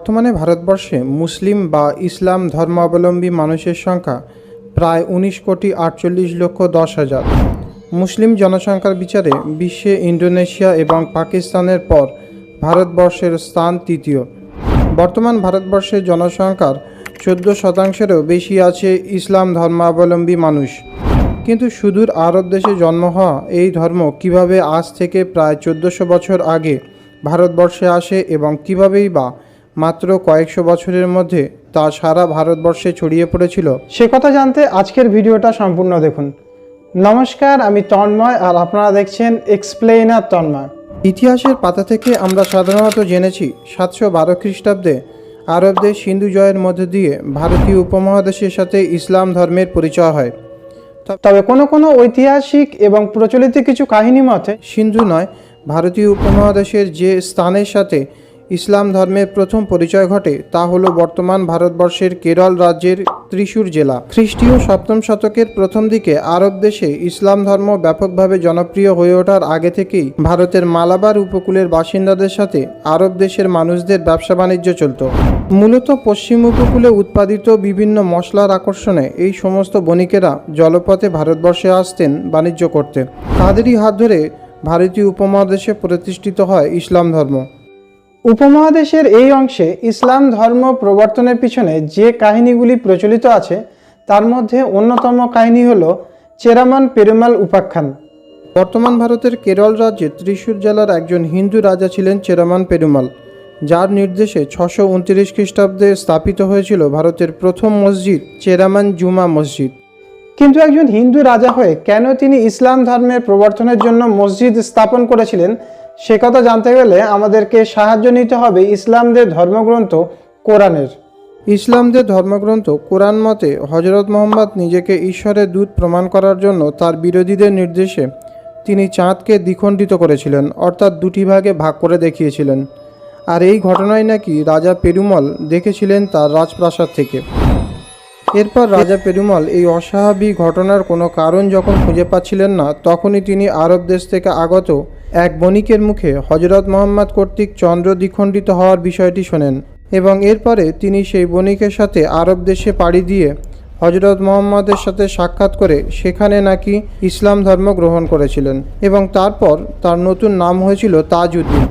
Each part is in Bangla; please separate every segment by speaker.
Speaker 1: বর্তমানে ভারতবর্ষে মুসলিম বা ইসলাম ধর্মাবলম্বী মানুষের সংখ্যা প্রায় উনিশ কোটি আটচল্লিশ লক্ষ দশ হাজার। মুসলিম জনসংখ্যার বিচারে বিশ্বে ইন্দোনেশিয়া এবং পাকিস্তানের পর ভারতবর্ষের স্থান তৃতীয়। বর্তমান ভারতবর্ষের জনসংখ্যার চোদ্দ শতাংশেরও বেশি আছে ইসলাম ধর্মাবলম্বী মানুষ। কিন্তু সুদূর আরব দেশে জন্ম হওয়া এই ধর্ম কীভাবে আজ থেকে প্রায় চোদ্দোশো বছর আগে ভারতবর্ষে আসে এবং কিভাবেই বা মাত্র কয়েকশো বছরের মধ্যে তা সারা ভারতবর্ষে ছড়িয়ে পড়েছিল।
Speaker 2: সে কথা জানতে আজকের ভিডিওটা সম্পূর্ণ দেখুন। নমস্কার আমি তন্ময় আর আপনারা দেখছেন এক্সপ্লেইনার তন্ময়।
Speaker 1: ইতিহাসের পাতা থেকে আমরা সাধারণত জেনেছি সাতশো বারো খ্রিস্টাব্দে আরবদের সিন্ধু জয়ের মধ্য দিয়ে ভারতীয় উপমহাদেশের সাথে ইসলাম ধর্মের পরিচয় হয়।
Speaker 2: তবে কোনো কোনো ঐতিহাসিক এবং প্রচলিত কিছু কাহিনী মতে
Speaker 1: সিন্ধু নয় ভারতীয় উপমহাদেশের যে স্থানের সাথে ইসলাম ধর্মের প্রথম পরিচয় ঘটে তা হলো বর্তমান ভারতবর্ষের কেরল রাজ্যের ত্রিশূর জেলা। খ্রিস্টীয় সপ্তম শতকের প্রথম দিকে আরব দেশে ইসলাম ধর্ম ব্যাপকভাবে জনপ্রিয় হয়ে ওঠার আগে থেকেই ভারতের মালাবার উপকূলের বাসিন্দাদের সাথে আরব দেশের মানুষদের ব্যবসা বাণিজ্য চলত। মূলত পশ্চিম উপকূলে উৎপাদিত বিভিন্ন মশলার আকর্ষণে এই সমস্ত বণিকেরা জলপথে ভারতবর্ষে আসতেন বাণিজ্য করতে। তাদেরই হাত ধরে ভারতীয় উপমহাদেশে প্রতিষ্ঠিত হয় ইসলাম ধর্ম।
Speaker 2: উপমহাদেশের এই অংশে ইসলাম ধর্ম প্রবর্তনের পিছনে যে কাহিনীগুলি প্রচলিত আছে তার মধ্যে অন্যতম কাহিনী হল চেরামান পেরুমাল উপাখ্যান।
Speaker 1: বর্তমান ভারতের কেরল রাজ্যে ত্রিশূর জেলার একজন হিন্দু রাজা ছিলেন চেরামান পেরুমাল যার নির্দেশে ছশো উনত্রিশ খ্রিস্টাব্দে স্থাপিত হয়েছিল ভারতের প্রথম মসজিদ চেরামান জুমা মসজিদ।
Speaker 2: কিন্তু একজন হিন্দু রাজা হয়ে কেন তিনি ইসলাম ধর্মের প্রবর্তনের জন্য মসজিদ স্থাপন করেছিলেন সে কথা জানতে গেলে আমাদেরকে সাহায্য নিতে হবে ইসলামদের ধর্মগ্রন্থ, কোরআনের।
Speaker 1: ইসলামদের ধর্মগ্রন্থ, কোরআন মতে হজরত মোহাম্মদ নিজেকে ঈশ্বরের দূত প্রমাণ করার জন্য তার বিরোধীদের নির্দেশে তিনি চাঁদকে দ্বিখণ্ডিত করেছিলেন, অর্থাৎ দুটি ভাগে ভাগ করে দেখিয়েছিলেন। আর এই ঘটনায় নাকি রাজা পেরুমল দেখেছিলেন তার রাজপ্রাসাদ থেকে। এরপর রাজা পেরুমল এই অস্বাভাবিক ঘটনার কোনো কারণ যখন খুঁজে পাচ্ছিলেন না, তখনই তিনি আরব দেশ থেকে আগত এক বণিকের মুখে হজরত মোহাম্মদ কর্তৃক চন্দ্র দ্বিখণ্ডিত হওয়ার বিষয়টি শোনেন এবং এরপরে তিনি সেই বণিকের সাথে আরব দেশে পাড়ি দিয়ে হজরত মোহাম্মদের সাথে সাক্ষাৎ করে সেখানে নাকি ইসলাম ধর্ম গ্রহণ করেছিলেন এবং তারপর তার নতুন নাম হয়েছিল তাজউদ্দিন।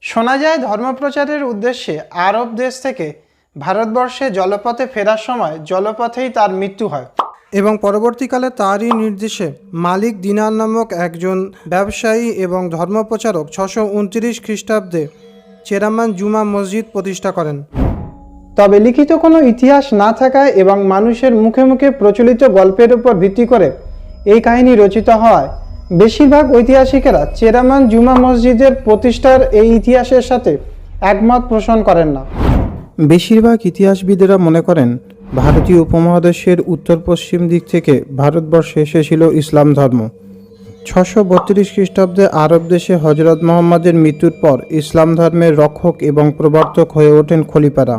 Speaker 2: শোনা যায় ধর্মপ্রচারের উদ্দেশ্যে আরব দেশ থেকে ভারতবর্ষে জলপথে ফেরার সময় জলপথেই তার মৃত্যু হয়।
Speaker 1: এবং পরবর্তীকালে তারই নির্দেশে মালিক দিনার নামক একজন ব্যবসায়ী এবং ধর্মপ্রচারক ছশো উনত্রিশ খ্রিস্টাব্দে চেরামান জুমা মসজিদ প্রতিষ্ঠা করেন।
Speaker 2: তবে লিখিত কোনো ইতিহাস না থাকায় এবং মানুষের মুখে মুখে প্রচলিত গল্পের উপর ভিত্তি করে এই কাহিনী রচিত হওয়ায় বেশিরভাগ ঐতিহাসিকেরা চেরামান জুমা মসজিদের প্রতিষ্ঠার এই ইতিহাসের সাথে একমত পোষণ করেন না।
Speaker 1: বেশিরভাগ ইতিহাসবিদেরা মনে করেন ভারতীয় উপমহাদেশের উত্তর পশ্চিম দিক থেকে ভারতবর্ষে এসেছিল ইসলাম ধর্ম। ছশো বত্রিশ খ্রিস্টাব্দে আরব দেশে হজরত মোহাম্মদের মৃত্যুর পর ইসলাম ধর্মের রক্ষক এবং প্রবর্তক হয়ে ওঠেন খলিফারা।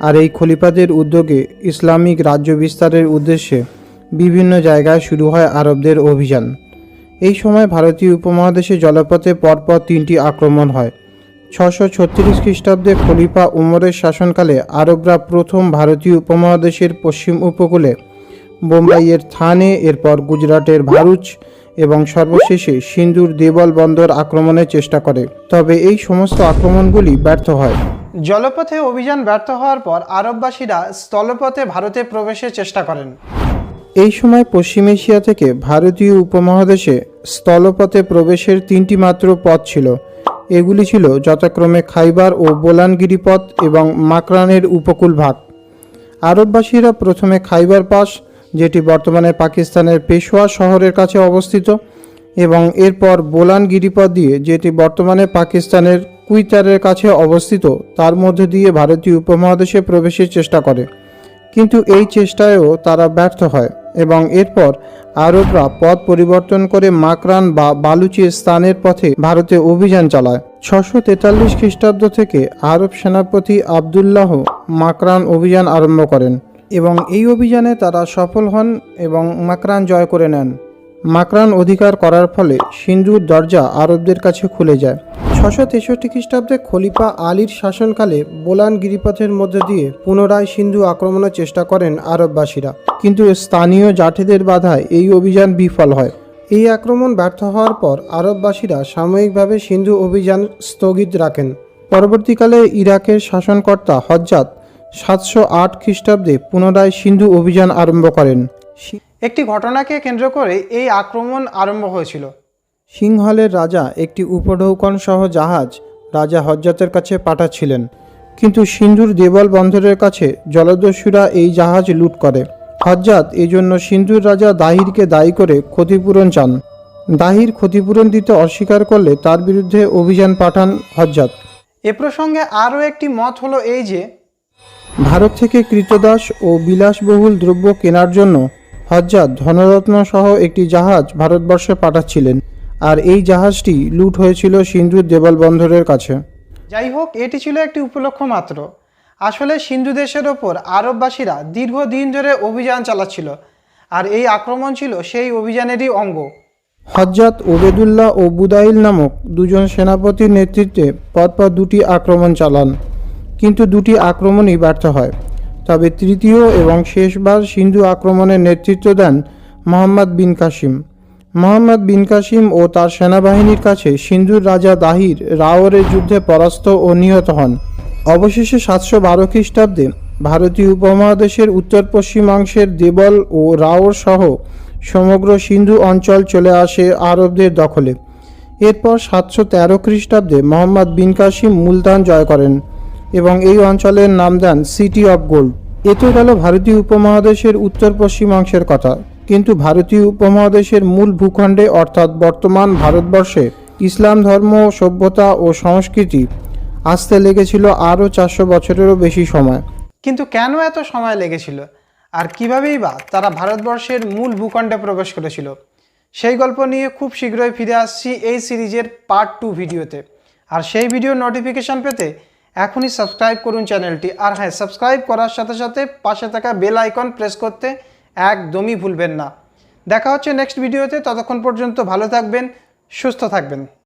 Speaker 1: আর এই খলিফাদের উদ্যোগে ইসলামিক রাজ্য বিস্তারের উদ্দেশ্যে বিভিন্ন জায়গায় শুরু হয় আরবদের অভিযান। এই সময় ভারতীয় উপমহাদেশে জলপথে পরপর তিনটি আক্রমণ হয়। ছশো ছত্রিশ খ্রিস্টাব্দে খলিফা উমরের শাসনকালে আরবরা প্রথম ভারতীয় উপমহাদেশের পশ্চিম উপকূলে বোম্বাইয়ের থানে এরপর গুজরাটের ভারুচ এবং সর্বশেষে সিন্ধুর দেবল বন্দর আক্রমণের চেষ্টা করে। তবে এই সমস্ত আক্রমণগুলি ব্যর্থ হয়।
Speaker 2: জলপথে অভিযান ব্যর্থ হওয়ার পর আরববাসীরা স্থলপথে ভারতে প্রবেশের চেষ্টা করেন।
Speaker 1: এই সময় পশ্চিম এশিয়া থেকে ভারতীয় উপমহাদেশে স্থলপথে প্রবেশের তিনটি মাত্র পথ ছিল। এগুলি ছিল যথাক্রমে খাইবার ও বোলানগিরি পথ এবং মাকরানের উপকূল ভাগ। আরববাসীরা প্রথমে খাইবার পাস যেটি বর্তমানে পাকিস্তানের পেশোয়া শহরের কাছে অবস্থিত, এবং এরপর বোলান গিরিপথ দিয়ে, যেটি বর্তমানে পাকিস্তানের কুইতারের কাছে অবস্থিত, তার মধ্যে দিয়ে ভারতীয় উপমহাদেশে প্রবেশের চেষ্টা করে। কিন্তু এই চেষ্টায়ও তারা ব্যর্থ হয়। এবং এরপর আরবরা পথ পরিবর্তন করে মাকরান বা বালুচি স্থানের পথে ভারতে অভিযান চালায়। ছশো তেতাল্লিশ খ্রিস্টাব্দ থেকে আরব সেনাপতি আবদুল্লাহ মাকরান অভিযান আরম্ভ করেন এবং এই অভিযানে তারা সফল হন এবং মাকরান জয় করে নেন। মাকরান অধিকার করার ফলে সিন্ধুর দরজা আরবদের কাছে খুলে যায়। ছশো তেষট্টি খ্রিস্টাব্দে খলিফা আলীর শাসনকালে বোলান গিরিপথের মধ্য দিয়ে পুনরায় সিন্ধু আক্রমণের চেষ্টা করেন আরববাসীরা। কিন্তু স্থানীয় জাঠিদের বাধায় এই অভিযান বিফল হয়। এই আক্রমণ ব্যর্থ হওয়ার পর আরববাসীরা সাময়িকভাবে সিন্ধু অভিযান স্থগিত রাখেন। পরবর্তীকালে ইরাকের শাসনকর্তা হজ্জাত সাতশো আট খ্রিস্টাব্দে পুনরায় সিন্ধু অভিযান আরম্ভ করেন।
Speaker 2: একটি ঘটনাকে কেন্দ্র করে এই আক্রমণ আরম্ভ হয়েছিল।
Speaker 1: সিংহলের রাজা একটি উপঢৌকন সহ জাহাজ রাজা হজ্জাতের কাছে পাঠাচ্ছিলেন। কিন্তু সিন্ধুর দেবল বন্দরের কাছে জলদস্যুরা এই জাহাজ লুট করে। হজ্জাত এই জন্য সিন্ধুর রাজা দাহিরকে দায়ী করে ক্ষতিপূরণ চান। দাহির ক্ষতিপূরণ দিতে অস্বীকার করলে তার বিরুদ্ধে অভিযান পাঠান হজ্জাত।
Speaker 2: এ প্রসঙ্গে আরও একটি মত হলো এই যে,
Speaker 1: ভারত থেকে কৃতদাস ও বিলাসবহুল দ্রব্য কেনার জন্য হজ্জাত ধনরত্ন সহ একটি জাহাজ ভারতবর্ষে পাঠাচ্ছিলেন। আর এই জাহাজটি লুট হয়েছিল সিন্ধুর দেবল বন্দরের কাছে।
Speaker 2: যাই হোক এটি ছিল একটি উপলক্ষ মাত্র। আসলে সিন্ধু দেশের ওপর আরববাসীরা দীর্ঘদিন ধরে অভিযান চালাচ্ছিল আর এই আক্রমণ ছিল সেই অভিযানেরই অঙ্গ।
Speaker 1: হজ্জাত ওবেদুল্লাহ ও বুদাইল নামক দুজন সেনাপতির নেতৃত্বে পরপর দুটি আক্রমণ চালান। কিন্তু দুটি আক্রমণই ব্যর্থ হয়। তবে তৃতীয় এবং শেষবার সিন্ধু আক্রমণের নেতৃত্ব দেন মোহাম্মদ বিন কাসিম। মোহাম্মদ বিন কাসিম ও তার সেনাবাহিনীর কাছে সিন্ধুর রাজা দাহির রাওরের যুদ্ধে পরাস্ত ও নিহত হন। অবশেষে সাতশো বারো খ্রিস্টাব্দে ভারতীয় উপমহাদেশের উত্তর পশ্চিমাংশের দেবল ও রাওর সহ সমগ্র সিন্ধু অঞ্চল চলে আসে আরবদের দখলে। এরপর সাতশো তেরো খ্রিস্টাব্দে মোহাম্মদ বিন কাসিম মুলতান জয় করেন এবং এই অঞ্চলের নাম দেন সিটি অফ গোল্ড। এ তো গেল ভারতীয় উপমহাদেশের উত্তর পশ্চিমাংশের কথা। কিন্তু ভারতীয় উপমহাদেশের মূল ভূখণ্ডে, অর্থাৎ বর্তমান ভারতবর্ষে, ইসলাম ধর্ম, সভ্যতা ও সংস্কৃতি আসতে লেগেছিল আরও চারশো বছরেরও বেশি সময়।
Speaker 2: কিন্তু কেন এত সময় লেগেছিল? আর কিভাবেই বা তারা ভারতবর্ষের মূল ভূখণ্ডে প্রবেশ করেছিল? সেই গল্প নিয়ে খুব শীঘ্রই ফিরে আসছি এই সিরিজের পার্ট টু ভিডিওতে। আর সেই ভিডিওর নোটিফিকেশান পেতে এখনই সাবস্ক্রাইব করুন চ্যানেলটি। আর হ্যাঁ সাবস্ক্রাইব করার সাথে সাথে পাশে থাকা বেল আইকন প্রেস করতে একদমই ভুলবেন না। দেখা হচ্ছে নেক্সট ভিডিওতে ততক্ষণ পর্যন্ত ভালো থাকবেন সুস্থ থাকবেন।